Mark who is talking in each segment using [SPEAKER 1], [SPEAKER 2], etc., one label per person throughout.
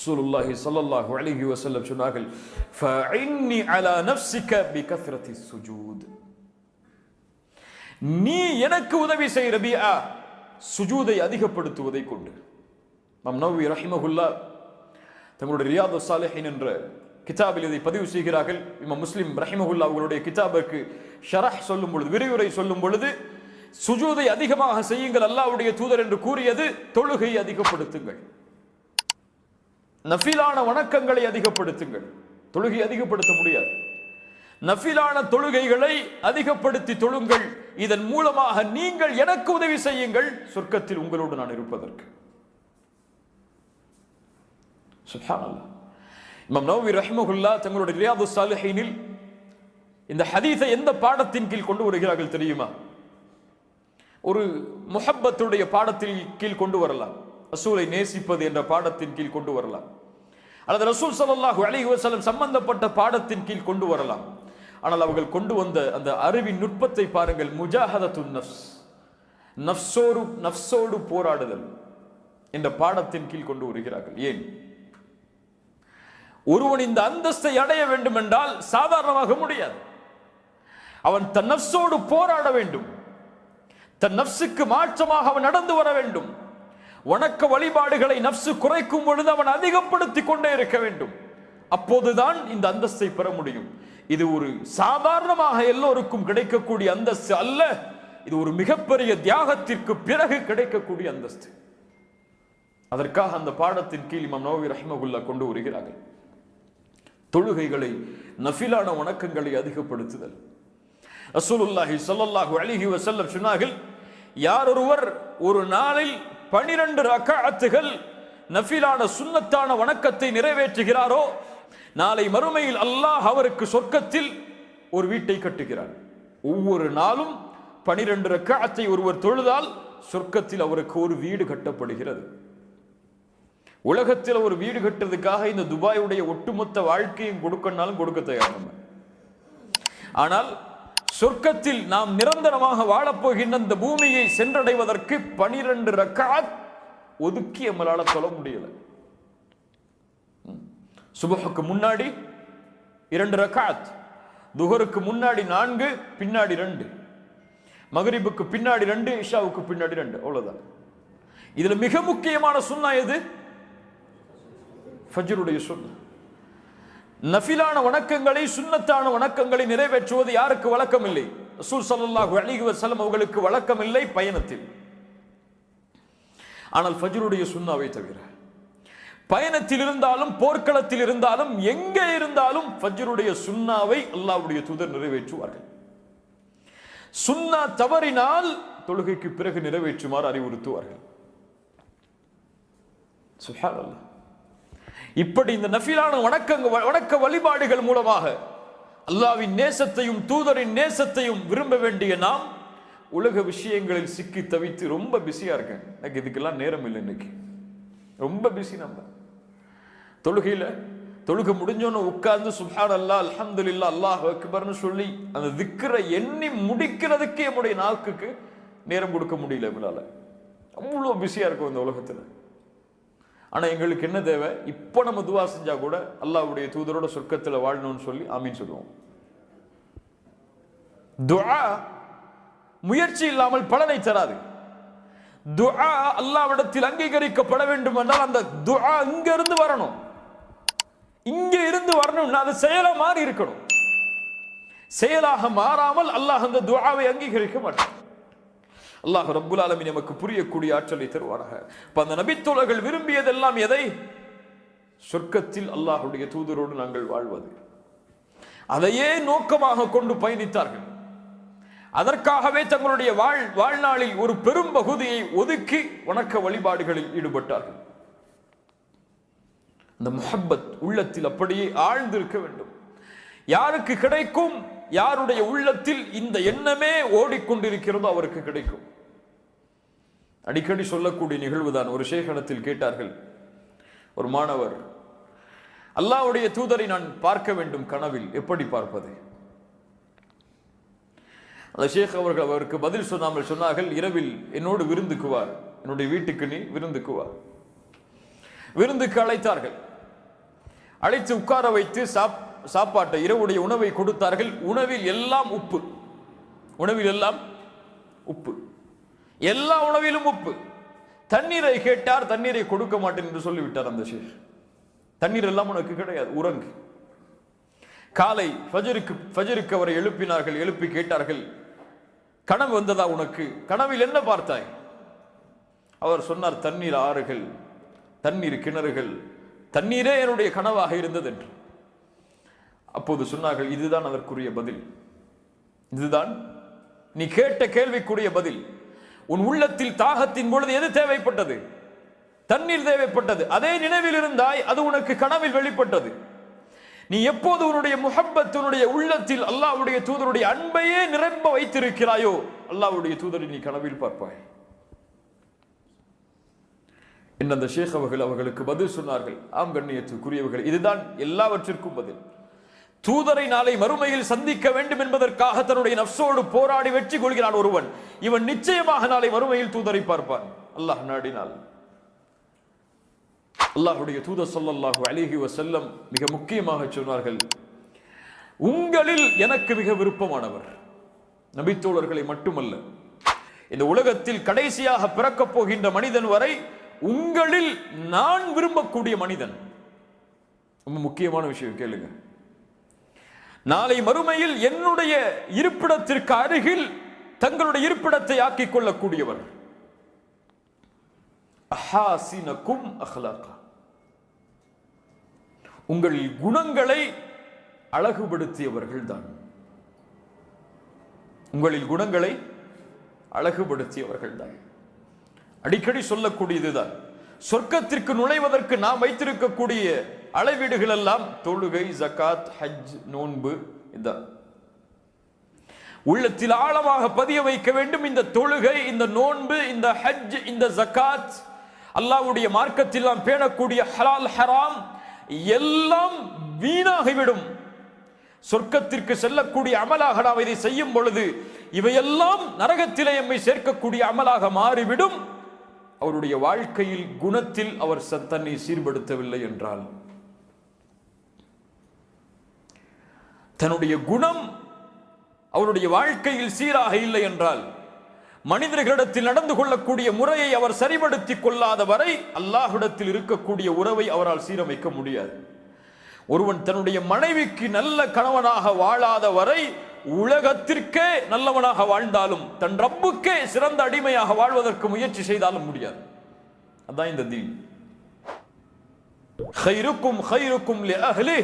[SPEAKER 1] ரசூலுல்லாஹி ஸல்லல்லாஹு அலைஹி வஸல்லம் சொன்னார்கள் ஃபஇன்னி அலா நஃப்ஸிக பிகத்ரத்தி சுஜூத். நீ எனக்கு உதவி செய் ரபியா சுஜூதை அதிகப்படுத்துவதை கொண்டு. நம் நவ்வி ரஹிமகுல்லா தங்களுடைய ரியாது சாலிஹின் என்ற கிதாபில் இதை பதிவு செய்கிறார்கள். இம்ம முஸ்லிம் ரஹிமகுல்லா அவர்களுடைய கிதாபுக்கு ஷரஹ் சொல்லும் பொழுது விரிவுரை சொல்லும் பொழுது சுஜூதை அதிகமாக செய்யுங்கள் அல்லாவுடைய தூதர் என்று கூறியது தொழுகை அதிகப்படுத்துங்கள். நஃபிலான வணக்கங்களை அதிகப்படுத்துங்கள். தொழுகை அதிகப்படுத்த முடியாது. நஃபிலான தொழுகைகளை அதிகப்படுத்தி தொழுங்கள். இதன் மூலமாக நீங்கள் எனக்கு உதவி செய்யுங்கள். சொர்க்கத்தில் உங்களோடு நான் இருப்பதற்கு. இமாம் நவவி ரஹ்மகுல்லா தங்களுடைய ரியாது சாலிஹீனில் இந்த ஹதீஸை எந்த பாடத்தின் கீழ் கொண்டு வருகிறார்கள் தெரியுமா? ஒரு முஹப்பத்துடைய பாடத்தில் கீழ் கொண்டு வரலாம். ரசூலை நேசிப்பது என்ற பாடத்தின் கீழ் கொண்டு வரலாம். அல்லது ரசூல் சல்லாஹூ அலி வசலம் சம்பந்தப்பட்ட பாடத்தின் கீழ் கொண்டு வரலாம். ஆனால் அவர்கள் கொண்டு வந்த அந்த அறிவின் நுட்பத்தை பாருங்கள் முஜாஹதத்துன் நஃப்ஸ். நஃப்ஸோடு நஃப்ஸோடு போராடுதல் என்ற பாடத்தின் கீழ் கொண்டு வருகிறார்கள். ஏன்? ஒருவன் இந்த அந்தஸ்தை அடைய வேண்டும் என்றால் சாதாரணமாக முடியாது. அவன் தன் நஃப்ஸோடு போராட வேண்டும். தன் நஃப்ஸுக்கு மாற்றமாக அவன் நடந்து வர வேண்டும். வணக்க வழிபாடுகளை நஃப்சு குறைக்கும் பொழுது அவன் அதிகப்படுத்திக் கொண்டே இருக்க வேண்டும். அப்போதுதான் இந்த அந்தஸ்தை பெற முடியும். இது ஒரு சாதாரணமாக எல்லோருக்கும் கிடைக்கக்கூடிய அந்தஸ்து அல்ல. இது ஒரு மிகப்பெரிய தியாகத்திற்கு பிறகு கிடைக்கக்கூடிய அந்தஸ்து. அதற்காக அந்த பாடத்தின் கீழ் இமாம் நோவி ரஹ்மகுல்லா கொண்டு வருகிறார்கள். தொழுகைகளை நஃபிலான வணக்கங்களை அதிகப்படுத்துதல். ரசூலுல்லாஹி சொல்லல்லாஹு அலைஹி வசல்லம் சொன்னார்கள் யார் ஒருவர் ஒரு நாளில் பனிரெண்டு ரக்காத்துகள் நஃபிலான சுன்னத்தான வணக்கத்தை நிறைவேற்றுகிறாரோ? நாளை மறுமையில் அல்லாஹ் அவருக்கு சொர்க்கத்தில் ஒரு வீட்டை கட்டுகிறார். ஒவ்வொரு நாளும் பனிரெண்டு ரக்காத்தை ஒருவர் தொழுதால் சொர்க்கத்தில் அவருக்கு ஒரு வீடு கட்டப்படுகிறது. உலகத்தில் ஒரு வீடு கட்டுறதுக்காக இந்த துபாயுடைய ஒட்டுமொத்த வாழ்க்கையும் கொடுக்கனாலும் கொடுக்க தயார் ஆனால் சொர்க்கத்தில் நாம் நிரந்தரமாக வாழப்போகின்ற இந்த பூமியை சென்றடைவதற்கு பனிரெண்டு ரக்காத் ஒதுக்கி நம்மளால சொல்ல முடியல. சுபஹுக்கு முன்னாடி இரண்டு ரக்காத் துஹருக்கு முன்னாடி நான்கு பின்னாடி ரெண்டு. மகரிபுக்கு பின்னாடி ரெண்டு இஷாவுக்கு பின்னாடி ரெண்டு. அவ்வளவுதான். இதுல மிக முக்கியமான சுண்ணா எது? ஃபஜ்ருடைய சுண்ணா நஃபிலான வணக்கங்களை சுண்ணத்தான வணக்கங்களை நிறைவேற்றுவது யாருக்கு வழக்கம் இல்லை ரசூல் சல்லாஹு அலிஹி வசலம் அவர்களுக்கு வழக்கம் இல்லை பயணத்தில். ஆனால் ஃபஜ்ருடைய சுண்ணாவை தவிர பயணத்தில் இருந்தாலும் போர்க்களத்தில் இருந்தாலும் எங்கே இருந்தாலும் ஃபஜ்ருடைய சுண்ணாவை அல்லாவுடைய தூதர் நிறைவேற்றுவார்கள். சுன்னா தவறினால் தொழுகைக்கு பிறகு நிறைவேற்றுமாறு அறிவுறுத்துவார்கள். சுப்ஹானல்லாஹ் இப்படி இந்த நஃபிலான வணக்கங்க வணக்க வழிபாடுகள் மூலமாக அல்லாவின் நேசத்தையும் தூதரின் நேசத்தையும் விரும்ப வேண்டிய நாம் உலக விஷயங்களில் சிக்கி தவித்து ரொம்ப பிஸியாக இருக்கேன். எனக்கு இதுக்கெல்லாம் நேரம் இல்லை இன்னைக்கு. ரொம்ப பிஸி நம்ம. தொழுகையில் தொழுகை முடிஞ்சோன்னு உட்கார்ந்து சுஹான் அல்லா அல்ஹம்துலில்லா அல்லாஹ் அக்பர்னு சொல்லி அந்த திக்கரை எண்ணி முடிக்கிறதுக்கே நம்முடைய நாக்குக்கு நேரம் கொடுக்க முடியல எங்களால அவ்வளோ பிஸியாக இருக்கும் இந்த உலகத்தில். ஆனா எங்களுக்கு என்ன தேவை? இப்போ நம்ம துவா செஞ்சா கூட அல்லாஹ்வுடைய தூதரோட சொர்க்கத்தில் வாழணும்னு சொல்லி ஆமீன் சொல்லுவோம். துவா முயற்சி இல்லாமல் பலனை தராது. துஆ அல்லாவிடத்தில் அங்கீகரிக்கப்பட வேண்டும் என்றால் அந்த துஆ இங்க இருந்து வரணும். இங்க இருந்து வரணும்னா அது செயலா மாறி இருக்கணும். செயலாக மாறாமல் அல்லாஹ் அந்த துஆவை அங்கீகரிக்க மாட்டான். அல்லாஹ் ரப்புல் ஆலமி நமக்கு புரியக்கூடிய ஆற்றலை தருவாராக அப்ப அந்த நபித்தோழர்கள் விரும்பியதெல்லாம் எதை? சொர்க்கத்தில் அல்லாஹுடைய தூதரோடு நாங்கள் வாழ்வது. அதையே நோக்கமாக கொண்டு பயணித்தார்கள். அதற்காகவே தங்களுடைய வாழ் வாழ்நாளில் ஒரு பெரும் பகுதியை ஒதுக்கி வணக்க வழிபாடுகளில் ஈடுபட்டார்கள். அந்த முஹப்பத் உள்ளத்தில் அப்படியே ஆழ்ந்திருக்க வேண்டும். யாருக்கு கிடைக்கும்? யாருடைய உள்ளத்தில் இந்த எண்ணமே ஓடிக்கொண்டிருக்கிறதோ அவருக்கு கிடைக்கும். அடிக்கடி சொல்லக்கூடிய நிகழ்வுதான் ஒரு சேகனத்தில் கேட்டார்கள் ஒரு மாணவர் அல்லாவுடைய தூதரை நான் பார்க்க வேண்டும் கனவில் எப்படி பார்ப்பது? அந்த ஷேக் அவர்கள் அவருக்கு பதில் சொன்னாமல் சொன்னார்கள் இரவில் என்னோடு விருந்துக்குவார் என்னுடைய வீட்டுக்கு நீ விருந்துக்குவார். விருந்துக்கு அழைத்தார்கள். அழைத்து உட்கார வைத்து சாப் சாப்பாட்டை இரவுடைய உணவை கொடுத்தார்கள். உணவில் எல்லாம் உப்பு உணவில் எல்லாம் உப்பு. எல்லா உணவிலும் உப்பு. தண்ணீரை கேட்டார் தண்ணீரை கொடுக்க மாட்டேன் என்று சொல்லிவிட்டார் அந்த ஷேஷ் தண்ணீர் எல்லாம் உனக்கு கிடையாது உறங்கு. காலை ஃபஜருக்கு ஃபஜருக்கு அவரை எழுப்பினார்கள் எழுப்பி கேட்டார்கள் கனவு வந்ததா உனக்கு? கனவில் என்ன பார்த்தாய்? அவர் சொன்னார் தண்ணீர் ஆறுகள் தண்ணீர் கிணறுகள் தண்ணீரே என்னுடைய கனவாக இருந்தது என்று. அப்போது சொன்னார்கள் இதுதான் அதற்குரிய பதில். இதுதான் நீ கேட்ட கேள்விக்குரிய பதில். உன் உள்ளத்தில் தாகத்தின் பொழுது எது தேவைப்பட்டது? தண்ணீர் தேவைப்பட்டது. அதே நினைவில் இருந்தாய் அது உனக்கு கனவில் வெளிப்பட்டது. நீ எப்போது உன்னுடைய முகப்பத்தினுடைய உன்னுடைய உள்ளத்தில் அல்லாவுடைய தூதருடைய அன்பையே நிரம்ப வைத்திருக்கிறாயோ அல்லாவுடைய தூதரை நீ கனவில் பார்ப்பாய். என்ன அந்த ஷேக் அவர்கள் அவர்களுக்கு பதில் சொன்னார்கள். ஆம் கண்ணியத்துக்குரியவர்கள் இதுதான் எல்லாவற்றிற்கும் பதில். தூதரை நாளை மறுமையில் சந்திக்க வேண்டும் என்பதற்காக தன்னுடைய நப்சோடு போராடி வெற்றி கொள்கிறான் ஒருவன். இவன் நிச்சயமாக நாளை மறுமையில் தூதரை பார்ப்பான். அல்லாஹ் நாடினால். அல்லாஹுடைய தூதர் சொல்லல்லாஹு அலிஹி வசல்லம் மிக முக்கியமாக சொன்னார்கள். உங்களில் எனக்கு மிக விருப்பமானவர். நபித்தோழர்களை மட்டுமல்ல. இந்த உலகத்தில் கடைசியாக பிறக்கப் போகின்ற மனிதன் வரை உங்களில் நான் விரும்பக்கூடிய மனிதன். ரொம்ப முக்கியமான விஷயம் கேளுங்க. நாளை மறுமையில் என்னுடைய இருப்பிடத்திற்கு அருகில் தங்களுடைய இருப்பிடத்தை ஆக்கிக் கொள்ளக்கூடியவர். உங்கள் குணங்களை அழகுபடுத்தியவர்கள் தான் உங்களில் குணங்களை அழகுபடுத்தியவர்கள் தான் அடிக்கடி சொல்லக்கூடியதுதான். சொர்க்கத்திற்கு நுழைவதற்கு நாம் வைத்திருக்கக்கூடிய அளவீடுகள் எல்லாம் தொழுகை ஜகாத் ஹஜ் நோன்பு இதான். உள்ளத்தில் ஆழமாக பதிய வைக்க வேண்டும் இந்த தொழுகை இந்த நோன்பு இந்த ஹஜ் இந்த ஜக்காத். அல்லாஹ்வுடைய மார்க்கத்தில் நாம் பேணக்கூடிய ஹலால் ஹராம் எல்லாம் வீணாகிவிடும். சொர்க்கத்திற்கு செல்லக்கூடிய அமலாக நாம் இதை செய்யும் பொழுது இவையெல்லாம் நரகத்திலே எம்மை சேர்க்கக்கூடிய அமலாக மாறிவிடும். அவருடைய வாழ்க்கையில் குணத்தில் அவர் தன்னை சீர்படுத்தவில்லை என்றால். தன்னுடைய குணம் அவருடைய வாழ்க்கையில் சீராக இல்லை என்றால் மனிதர்களிடத்தில் நடந்து கொள்ளக்கூடிய முறையை அவர் சரிபடுத்திக் கொள்ளாத வரை அல்லாஹ்விடத்தில் இருக்கக்கூடிய உறவை அவரால் சீரமைக்க முடியாது ஒருவன் தன்னுடைய மனைவிக்கு நல்ல கணவனாக வாழாத வரை உலகத்திற்கே நல்லவனாக வாழ்ந்தாலும் தன் ரப்புக்கே சிறந்த அடிமையாக வாழ்வதற்கு முயற்சி செய்தாலும் முடியாது அதான் இந்த தீன் خيركم خيركم لأهله وأنا خيركم لأهلي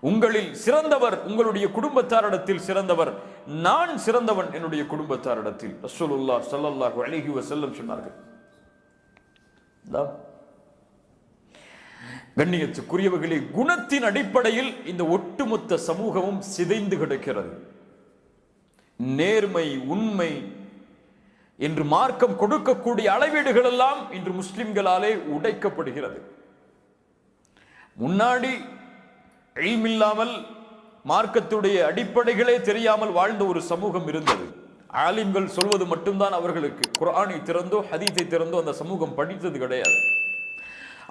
[SPEAKER 1] உங்களில் சிறந்தவர் உங்களுடைய குடும்பத்தாரிடத்தில் சிறந்தவர் நான் சிறந்தவன் என்னுடைய குடும்பத்தாரிடத்தில் ரசூலுல்லா சல்லல்லாஹு அழகி வசல்லம் சொன்னார்கள். கண்ணியத்துக்குரியவர்களே குணத்தின் அடிப்படையில் இந்த ஒட்டுமொத்த சமூகமும் சிதைந்து கிடக்கிறது நேர்மை உண்மை என்று மார்க்கம் கொடுக்கக்கூடிய அளவீடுகள் எல்லாம் இன்று முஸ்லிம்களாலே உடைக்கப்படுகிறது முன்னாடி இல்மில்லாமல் மார்க்கத்துடைய அடிப்படைகளே தெரியாமல் வாழ்ந்த ஒரு சமூகம் இருந்தது. ஆலிம்கள் சொல்வது மட்டும்தான் அவர்களுக்கு. குரானை திறந்தோ ஹதீஸை திறந்தோ அந்த சமூகம் படித்தது கிடையாது.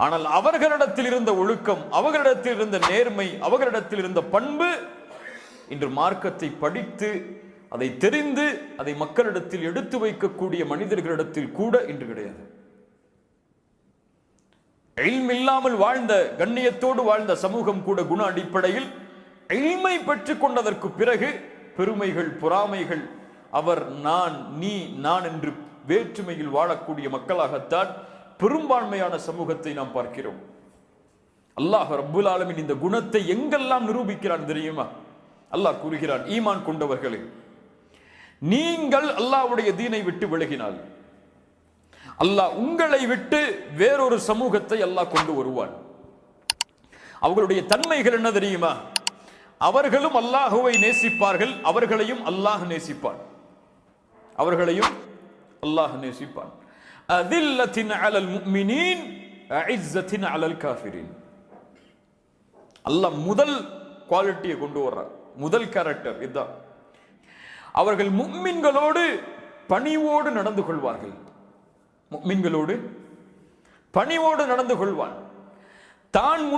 [SPEAKER 1] ஆனால் அவர்களிடத்தில் இருந்த ஒழுக்கம் அவர்களிடத்தில் இருந்த நேர்மை அவர்களிடத்தில் இருந்த பண்பு இன்று மார்க்கத்தை படித்து அதை தெரிந்து அதை மக்களிடத்தில் எடுத்து வைக்கக்கூடிய மனிதர்களிடத்தில் கூட இன்று கிடையாது. இல்லாமல் வாழ்ந்த கண்ணியத்தோடு வாழ்ந்த சமூகம் கூட குண அடிப்படையில் இல்மை பெற்றுக் கொண்டதற்கு பிறகு பெருமைகள் பொறாமைகள் அவர் நான் நீ நான் என்று வேற்றுமையில் வாழக்கூடிய மக்களாகத்தான் பெரும்பான்மையான சமூகத்தை நாம் பார்க்கிறோம். அல்லாஹ் ரப்புல் ஆலமின் இந்த குணத்தை எங்கெல்லாம் நிரூபிக்கிறான் தெரியுமா? அல்லாஹ் கூறுகிறான் ஈமான் கொண்டவர்களே நீங்கள் அல்லாஹ்வுடைய தீனை விட்டு விலகினால். அல்லாஹ் உங்களை விட்டு வேறொரு சமூகத்தை அல்லாஹ் கொண்டு வருவான். அவர்களுடைய தன்மைகள் என்ன தெரியுமா? அவர்களும் அல்லாஹுவை நேசிப்பார்கள் அவர்களையும் அல்லாஹ் நேசிப்பான். அவர்களையும் அல்லாஹ் நேசிப்பான். அதில்லத்தின் அலல் முஃமினீன் அஇஸ்ஸத்தின் அலல் காஃபிரின். அல்லாஹ் முதல் குவாலிட்டியை கொண்டு வர்றார். முதல் கேரக்டர் இதுதான் அவர்கள் முக்மின்களோடு பணிவோடு நடந்து கொள்வார்கள். மீன்களோடு பணிவோடு நடந்து கொள்வான். தான் முன்